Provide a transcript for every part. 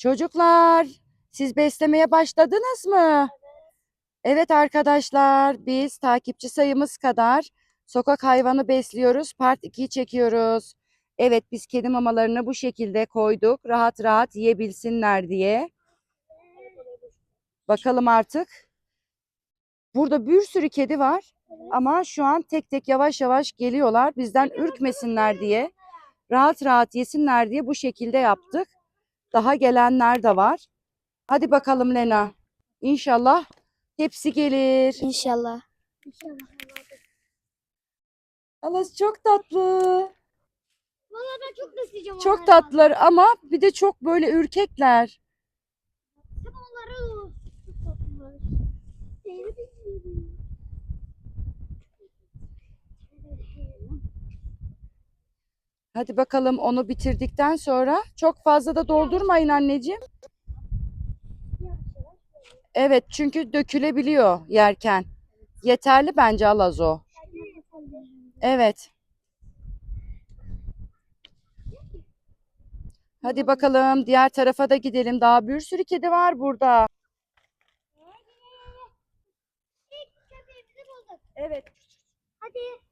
Çocuklar, siz beslemeye başladınız mı? Evet arkadaşlar, biz takipçi sayımız kadar sokak hayvanı besliyoruz. Part 2'yi çekiyoruz. Evet, biz kedi mamalarını bu şekilde koyduk. Rahat rahat yiyebilsinler diye. Bakalım artık. Burada bir sürü kedi var. Ama şu an tek tek yavaş yavaş geliyorlar. Bizden ürkmesinler diye, rahat rahat yesinler diye bu şekilde yaptık. Daha gelenler de var. Hadi bakalım Lena. İnşallah hepsi gelir. İnşallah. Alas çok tatlı. Valla ben çok besleyeceğim Çok tatlılar ama bir de çok böyle ürkekler. Onları çok tatlılar. Hadi bakalım onu bitirdikten sonra çok fazla da doldurmayın anneciğim. Evet çünkü dökülebiliyor yerken. Yeterli bence Alazo. Evet. Hadi bakalım diğer tarafa da gidelim. Daha bir sürü kedi var burada. Evet. Hadi.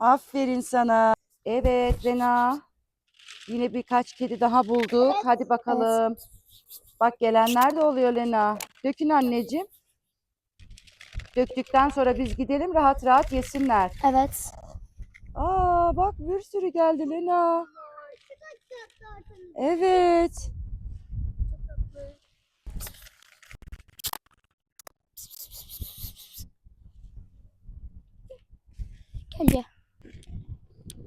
Aferin sana. Evet Rena. Yine birkaç kedi daha bulduk. Hadi bakalım. Bak gelenler de oluyor Lena. Dökün anneciğim. Döktükten sonra biz gidelim rahat rahat yesinler. Evet. Aa bak bir sürü geldi Lena. Evet. Gel gel.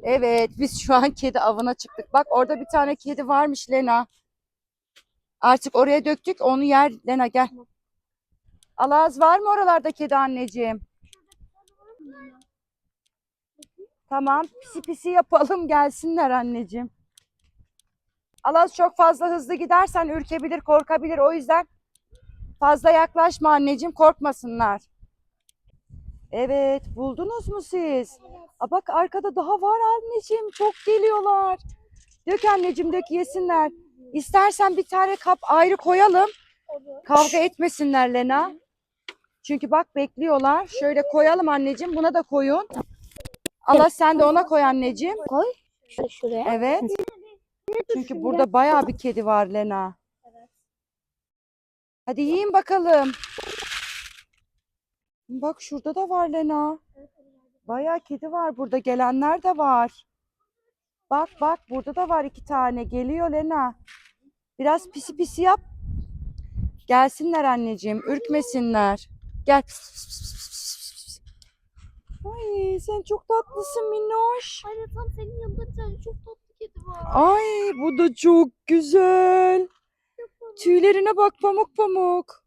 Evet biz şu an kedi avına çıktık. Bak orada bir tane kedi varmış Lena. Artık oraya döktük onu yer Lena gel. Alaz var mı oralarda kedi anneciğim? Tamam pisi pisi yapalım gelsinler anneciğim. Alaz çok fazla hızlı gidersen ürkebilir korkabilir o yüzden fazla yaklaşma anneciğim korkmasınlar. Evet buldunuz mu siz? Aa, bak arkada daha var anneciğim. Çok geliyorlar. Dök anneciğim dök yesinler. İstersen bir tane kap ayrı koyalım. Kavga etmesinler Lena. Çünkü bak bekliyorlar. Şöyle koyalım anneciğim. Buna da koyun. Allah sen de ona koy anneciğim. Koy. Şuraya. Evet. Çünkü burada bayağı bir kedi var Lena. Hadi yiyin bakalım. Bak şurada da var Lena. Bayağı kedi var burada. Gelenler de var. Bak bak burada da var iki tane. Geliyor Lena. Biraz pisi pisi yap. Gelsinler anneciğim. Ürkmesinler. Gel. Ay sen çok tatlısın minnoş. Anne tam senin yanında bir tane çok tatlı kedi var. Ay bu da çok güzel. Tüylerine bak pamuk pamuk.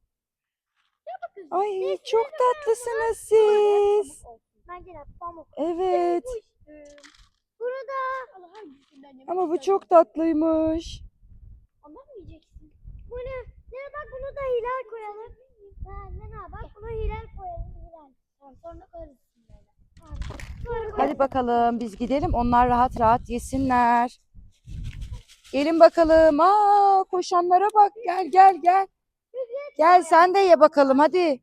Ay çok tatlısınız siz. Evet. Burada. Ama bu çok tatlıymış. Mı yiyeceksin? Bu ne? Ne bak bunu da hilal koyalım. Ne ne bak buna hilal koyalım hilal. Sonra koyarız Hadi bakalım biz gidelim. Onlar rahat rahat yesinler. Gelin bakalım. Aa koşanlara bak. Gel gel gel. Gel sen de ye bakalım hadi.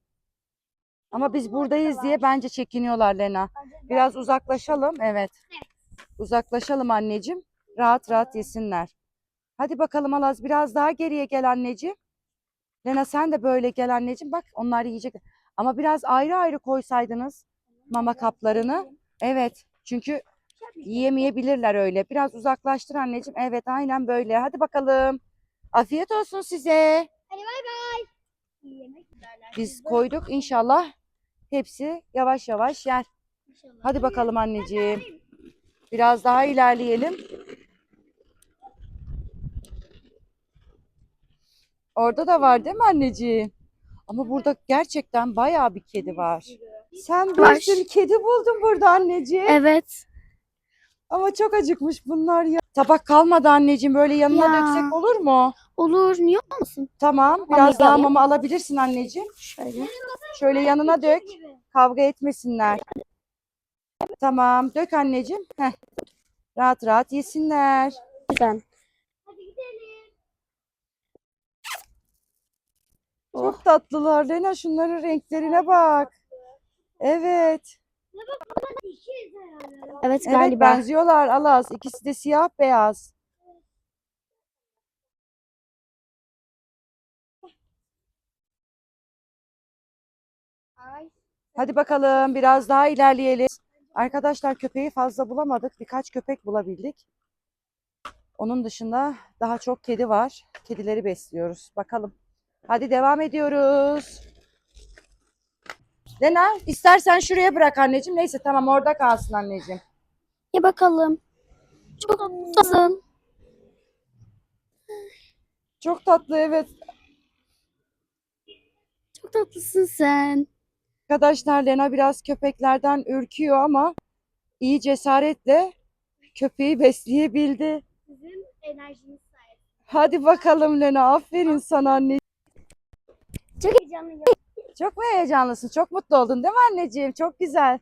Ama biz buradayız diye bence çekiniyorlar Lena. Biraz uzaklaşalım. Evet. Uzaklaşalım anneciğim. Rahat rahat yesinler. Hadi bakalım Alaz biraz daha geriye gel anneciğim. Lena sen de böyle gel anneciğim. Bak onlar yiyecek. Ama biraz ayrı ayrı koysaydınız mama kaplarını. Evet. Çünkü yiyemeyebilirler öyle. Biraz uzaklaştır anneciğim. Evet aynen böyle. Hadi bakalım. Afiyet olsun size. Hadi bay bay. İyi yemek derler. Biz koyduk inşallah. Hepsi yavaş yavaş yer. İnşallah. Hadi bakalım anneciğim. Biraz daha ilerleyelim. Orada da var değil mi anneciğim? Ama burada gerçekten bayağı bir kedi var. Sen bir Var. sürü kedi buldun burada anneciğim. Evet. Ama çok acıkmış bunlar ya. Tabak kalmadı anneciğim böyle yanına Ya. döksek olur mu? Olur niye olmasın? Tamam biraz daha mama alabilirsin anneciğim. Şöyle. Şöyle yanına dök. Kavga etmesinler. Tamam dök anneciğim. Heh. Rahat rahat yesinler. Güzel. Çok tatlılar. Lena şunların renklerine bak. Evet. Evet Evet galiba. benziyorlar Alas. İkisi de siyah beyaz. Hadi bakalım biraz daha ilerleyelim. Arkadaşlar köpeği fazla bulamadık. Birkaç köpek bulabildik. Onun dışında daha çok kedi var. Kedileri besliyoruz. Bakalım. Hadi devam ediyoruz. Lena istersen şuraya bırak anneciğim. Neyse tamam orada kalsın anneciğim. Ya bakalım. Çok tatlısın. Çok tatlı evet. Çok tatlısın sen. Arkadaşlar Lena biraz köpeklerden ürküyor ama iyi cesaretle köpeği besleyebildi. Sizin enerjiniz sayesinde. Hadi bakalım Lena aferin sana anne. Çok heyecanlıyım. Çok mu heyecanlısın? Çok mutlu oldun değil mi anneciğim? Çok güzel.